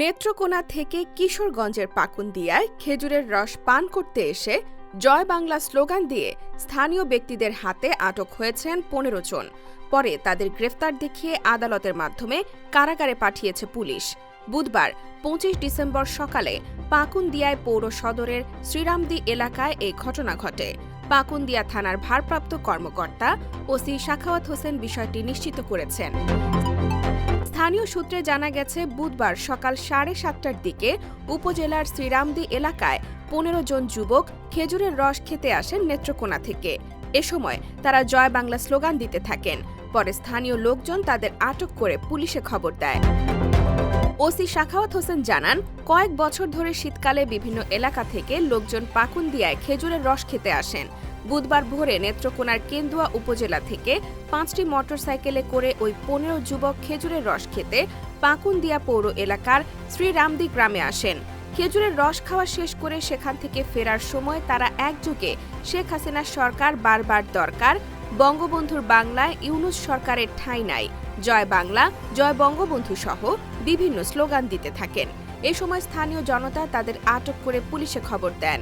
নেত্রকোনা থেকে কিশোরগঞ্জের পাকুন্দিয়ায় খেজুরের রস পান করতে এসে জয় বাংলা স্লোগান দিয়ে স্থানীয় ব্যক্তিদের হাতে আটক হয়েছেন পনেরো জন। পরে তাদের গ্রেফতার দেখিয়ে আদালতের মাধ্যমে কারাগারে পাঠিয়েছে পুলিশ। বুধবার, পঁচিশ ডিসেম্বর সকালে পাকুন্দিয়ায় পৌর সদরের শ্রীরামদি এলাকায় এই ঘটনা ঘটে। পাকুন্দিয়া থানার ভারপ্রাপ্ত কর্মকর্তা ওসি শাখাওয়াত হোসেন বিষয়টি নিশ্চিত করেছেন। স্থানীয় সূত্রে জানা গেছে, বুধবার সকাল সাড়ে সাতটার দিকে উপজেলার শ্রীরামদি এলাকায় পনেরো জন যুবক খেজুরের রস খেতে আসেন নেত্রকোনা থেকে। এ সময় তারা জয় বাংলা স্লোগান দিতে থাকেন, পরে স্থানীয় লোকজন তাদের আটক করে পুলিশে খবর দেয়। ওসি শাখাওয়াত হোসেন জানান, কয়েক বছর ধরে শীতকালে বিভিন্ন এলাকা থেকে লোকজন পাকুন্দিয়ায় খেজুরের রস খেতে আসেন। বুধবার ভোরে নেত্রকোনার কেন্দুয়া উপজেলা থেকে পাঁচটি মোটরসাইকেলে করে ওই পনেরো যুবক খেজুরের রস খেতে পাকুন্দিয়া পৌর এলাকার শ্রীরামদি গ্রামে আসেন। খেজুরের রস খাওয়া শেষ করে সেখান থেকে ফেরার সময় তারা একযোগে শেখ হাসিনার সরকার বারবার দরকার, বঙ্গবন্ধুর বাংলায় ইউনুস সরকারের ঠাঁই নাই। জয় বাংলা, জয় বঙ্গবন্ধু সহ বিভিন্ন স্লোগান দিতে থাকেন। এ সময় স্থানীয় জনতা তাদের আটক করে পুলিশে খবর দেন।